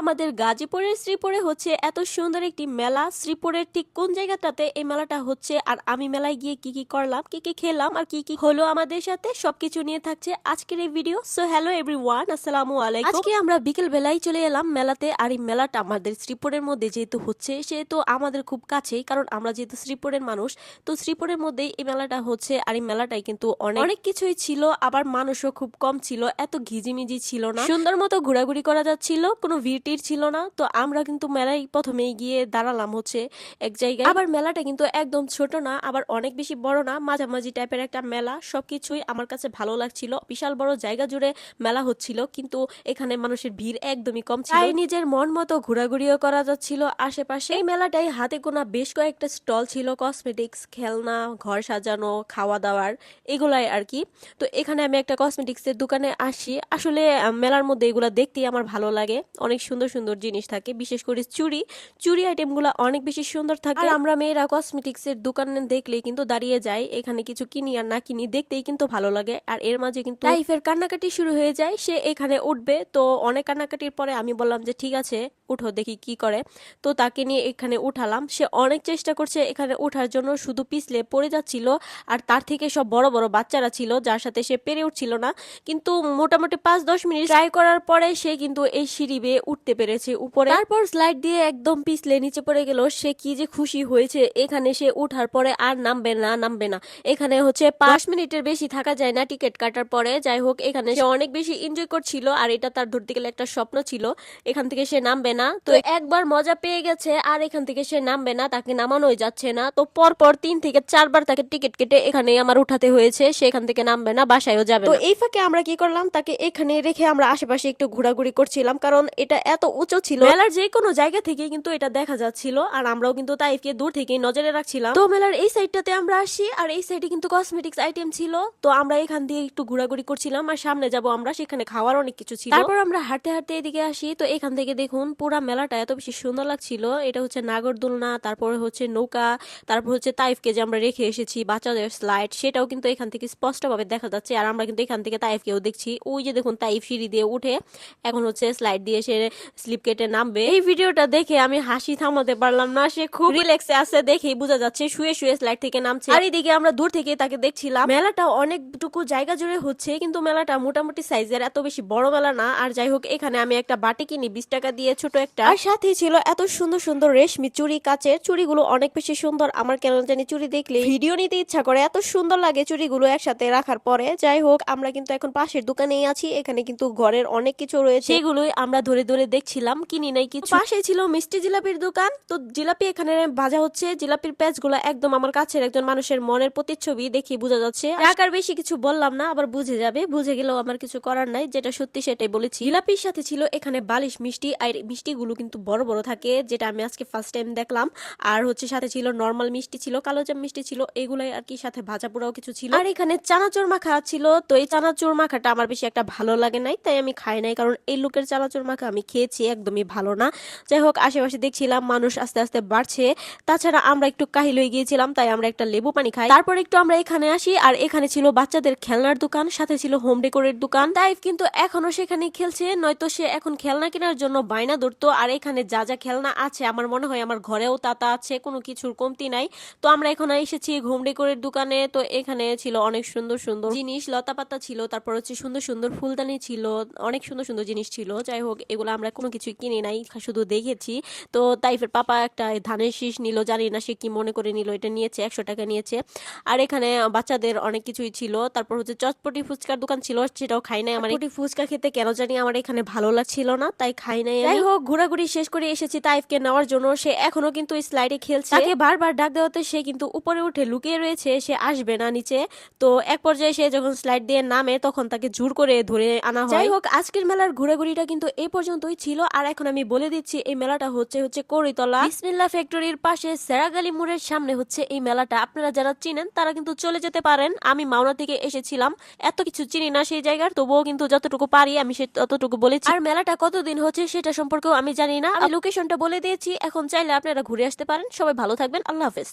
আমাদের গাজীপুরের শ্রীপুরে হচ্ছে এত সুন্দর একটি মেলা। শ্রীপুরের ঠিক কোন জায়গাটাতে এই মেলাটা হচ্ছে? আর আমি মেলায় গিয়ে কি কি করলাম কি কি খেলাম আর কি কি হলো আমাদের সাথে? সবকিছু নিয়ে থাকছে আজকের এই ভিডিও। সো হ্যালো এভরিওয়ান আসসালামু আলাইকুম। আজকে আমরা বিকেল বেলায় চলে এলাম মেলাতে আর এই মেলাটা আমাদের শ্রীপুরের মধ্যে যেহেতু হচ্ছে সেহেতু আমাদের খুব কাছেই কারণ আমরা যেহেতু শ্রীপুরের মানুষ তো শ্রীপুরের মধ্যেই এই মেলাটা হচ্ছে আর এই মেলাটাই কিন্তু অনেক অনেক কিছুই ছিল আবার মানুষও খুব কম ছিল এত ঘিজিমিজি ছিল না। সুন্দর মতো ঘোরাঘুরি করা যাচ্ছিল কোনো ভিড় টির ছিল না তো আমরা কিন্তু মেলায় প্রথমে গিয়ে দাঁড়ালাম হচ্ছে এক জায়গায়। আবার মেলাটা কিন্তু একদম ছোট না আবার অনেক বেশি বড় না মাঝামাঝি টাইপের একটা মেলা সবকিছুই আমার কাছে ভালো লাগছিল। বিশাল বড় জায়গা জুড়ে মেলা হচ্ছিল কিন্তু এখানে মানুষের ভিড় একদমই কম ছিল। তাই নিজের মন মতো ঘোরাঘুরিও করা যাচ্ছিল আশেপাশে। এই মেলাটাই হাতে গোনা বেশ কয়েকটা স্টল ছিল কসমেটিক্স খেলনা ঘর সাজানো খাওয়া দাওয়ার এগুলাই আর কি। তো এখানে আমি একটা কসমেটিক্সের দোকানে আসি। আসলে মেলার মধ্যে এগুলা দেখতেই আমার ভালো লাগে। অনেক সুন্দর সুন্দর সুন্দর জিনিস থাকে বিশেষ করে চুড়ি। চুড়ি আইটেমগুলো অনেক বেশি সুন্দর থাকে। আর আমরা মেয়েরা কসমেটিক্সের দোকানে দেখলেই কিন্তু দাঁড়িয়ে যাই এখানে কিছু কিনি আর না কিনি দেখতেই কিন্তু ভালো লাগে। আর এর মাঝে কিন্তু লাইফের কান্নাকাটি শুরু হয়ে যায় সে এখানে উঠবে। তো অনেক কান্নাকাটির পরে আমি বললাম যে ঠিক আছে উঠো দেখি কি করে। তো তাকে নিয়ে এখানে উঠালাম। সে অনেক চেষ্টা করছে এখানে ওঠার জন্য শুধু পিছলে পড়ে যাচ্ছিল। আর তার থেকে সব বড় বড় বাচ্চারা ছিল যার সাথে সে পেরে উঠছিল না। কিন্তু মোটামুটি পাঁচ দশ মিনিট ট্রাই করার পরে সে কিন্তু এই সিঁড়ি বেয়ে উঠতে পেরেছে উপরে। তারপর স্লাইড দিয়ে একদম পিছলে নিচে পড়ে গেল সে কি যে খুশি হয়েছে। এখানে সে উঠার পরে আর নামবে না নামবে না। এখানে হচ্ছে পাঁচ মিনিটের বেশি থাকা যায় না টিকিট কাটার পরে। যাই হোক এখানে সে অনেক বেশি এনজয় করছিল আর এটা তার ধরতে গেলে একটা স্বপ্ন ছিল। এখান থেকে সে নামবে না। তো একবার মজা পেয়ে গেছে আর এখান থেকে সে নামবে না তাকে নামানোই যাচ্ছে না। তো পর পর তিন থেকে চারবার তাকে টিকিট কেটে এখানে আমার উঠাতে হয়েছে। সে এখান থেকে নামবে না বাসায়ও যাবে তো এই ফাঁকে আমরা কি করলাম? তাকে এখানে রেখে আমরা আশেপাশে একটু ঘোরাঘুরি করছিলাম কারণ এটা এত উঁচু ছিল। মেলার যে কোনো জায়গা থেকে কিন্তু এটা দেখা যাচ্ছিল আর আমরাও কিন্তু তাইফকে দূর থেকে নজরে রাখছিলাম। তো মেলার এই সাইডটাতে আমরা আসি আর এই সাইডে কিন্তু কসমেটিক্স আইটেম ছিল। তো আমরা এখান দিয়ে একটু ঘোরাঘুরি করছিলাম আর সামনে যাব আমরা সেখানে খাওয়ার অনেক কিছু ছিল। তারপর আমরা হাঁটতে হাঁটতে এদিকে আসি তো এখান থেকে দেখুন পুরা মেলাটা এত বেশি সুন্দর লাগছিল। এটা হচ্ছে নাগরদোলনা তারপরে হচ্ছে নৌকা তারপর হচ্ছে তাইফকে যে আমরা রেখে এসেছি বাচ্চাদের স্লাইড সেটাও কিন্তু এখান থেকে স্পষ্টভাবে দেখা যাচ্ছে। আর আমরা কিন্তু এখান থেকে তাইফকেও দেখছি। ওই যে দেখুন তাইফ সিঁড়ি দিয়ে উঠে এখন হচ্ছে স্লাইড দিয়ে সে স্লিপ কেটে নামবে। এই ভিডিওটা দেখে আমি হাসি থামাতে পারলাম না। সে খুব রিল্যাক্সে আছে দেখেই বোঝা যাচ্ছে, শুয়ে শুয়ে স্লাইড থেকে নামছে। আর এদিকে আমরা দূর থেকে তাকে দেখছিলাম। মেলাটা অনেকটুকু জায়গা জুড়ে হচ্ছে, কিন্তু মেলাটা মোটামুটি সাইজের এত বেশি বড় মেলা না। আর যাই হোক, এখানে আমি একটা বাটি কিনি, বিশ টাকা দিয়ে ছোট একটা। আর সাথে ছিল এত সুন্দর সুন্দর রেশমি চুড়ি, কাচের চুড়িগুলো অনেক বেশি সুন্দর। আমার কেন জানি চুড়ি দেখলে ভিডিও নিতে ইচ্ছা করে, এত সুন্দর লাগে চুড়িগুলো একসাথে রাখার পরে। যাই হোক, আমরা কিন্তু এখন পাশের দোকানেই আছি, এখানে কিন্তু ঘরের অনেক কিছু রয়েছে। সেগুলোই আমরা ধরে ধরে দেখছিলাম কিনি নাই কিছু। পাশে ছিল মিষ্টি জিলাপির দোকান। তো জিলাপি এখানে ভাজা হচ্ছে। জিলাপির প্যাচ একদম আমার কাছের একজন মানুষের মনের প্রতিচ্ছবি দেখি বোঝা যাচ্ছে। আকার বেশি কিছু বললাম না আবার বুঝে যাবে। বুঝে গেলেও আমার কিছু করার নাই যেটা সত্যি সেটাই বলেছি। জিলাপির সাথে ছিল এখানে বালিশ মিষ্টি আর মিষ্টিগুলো কিন্তু বড় বড় থাকে যেটা আমি আজকে ফার্স্ট টাইম দেখলাম। আর হচ্ছে সাথে ছিল নর্মাল মিষ্টি ছিল কালো জাম মিষ্টি ছিল এগুলাই আর কি সাথে ভাজা পোড়াও কিছু ছিল। আর এখানে চানাচুর মাখা ছিল তো এই চানাচুর মাখাটা আমার বেশি একটা ভালো লাগে নাই তাই আমি খাই নাই কারণ এই লোকের চানাচুর মাখা আমি খেয়েছি একদমই ভালো না। যাই হোক, আশেপাশে দেখছিলাম মানুষ আস্তে আস্তে বাড়ছে। তাছাড়া আমরা একটু কাহিল হয়ে গিয়েছিলাম, তাই আমরা একটা লেবু পানি খাই। তারপর একটু আমরা এখানে আসি, আর এখানে ছিল বাচ্চাদের খেলনার দোকান, সাথে ছিল হোম ডেকোরের দোকান। তাই কিন্তু এখনও সেখানে খেলছে, নয়তো সে এখন খেলনা কেনার জন্য বায়না ধরতো। আর এখানে যা যা খেলনা আছে, আমার মনে হয় আমার ঘরেও তাতা আছে, কোনো কিছুর কমতি নাই। তো আমরা এখন এসেছি হোম ডেকোরের দোকানে, তো এখানে ছিল অনেক সুন্দর সুন্দর জিনিস লতা পাতা ছিল, তারপর হচ্ছে সুন্দর সুন্দর ফুলদানি ছিল, অনেক সুন্দর সুন্দর জিনিস ছিল। যাই হোক, এগুলো আমরা কোনো কিছু কিনি নাই শুধু দেখেছি। তো তাইফের পাপা একটা ধানের শীষ নিল জানি না সে কি মনে করে নিল এটা নিয়েছে একশো টাকা নিয়েছে। আর এখানে বাচ্চাদের অনেক কিছুই ছিল তারপর হচ্ছে চটপটি ফুচকার দোকান ছিল সেটাও খাই নাই আমার। ফুচকা খেতে কেন জানি আমার এখানে ভালো লাগছিল না তাই খাই নাই যাই হোক ঘোরাঘুরি শেষ করে এসেছি তাইফকে নেওয়ার জন্য সে এখনও কিন্তু স্লাইডে খেলছে। তাকে বারবার ডাক দেওয়াতে সে কিন্তু উপরে উঠে লুকিয়ে রয়েছে সে আসবে না নিচে। তো এক পর্যায়ে সে যখন স্লাইড দিয়ে নামে তখন তাকে জোর করে ধরে আনা হয়। যাই হোক আজকের মেলার ঘোরাঘুরিটা কিন্তু এই পর্যন্তই। ছিল, আর এখন আমি বলে দিচ্ছি, এই মেলাটা হচ্ছে হচ্ছে করিতলা। বিসমিল্লা ফ্যাক্টরির পাশে সেরাগালি মোড়ের সামনে হচ্ছে এই মেলাটা। আপনারা যারা চিনেন, তারা কিন্তু চলে যেতে পারেন। আমি মাওনা থেকে এসেছিলাম। এত কিছু চিনি না সেই জায়গার, তবুও কিন্তু যতটুকু পারি আমি সে ততটুকু বলেছি। আর মেলাটা কতদিন হচ্ছে সেটা সম্পর্কেও আমি জানি না। আমি লোকেশনটা বলে দিয়েছি। এখন চাইলে আপনারা ঘুরে আসতে পারেন। সবাই ভালো থাকবেন। আল্লাহ হাফেজ।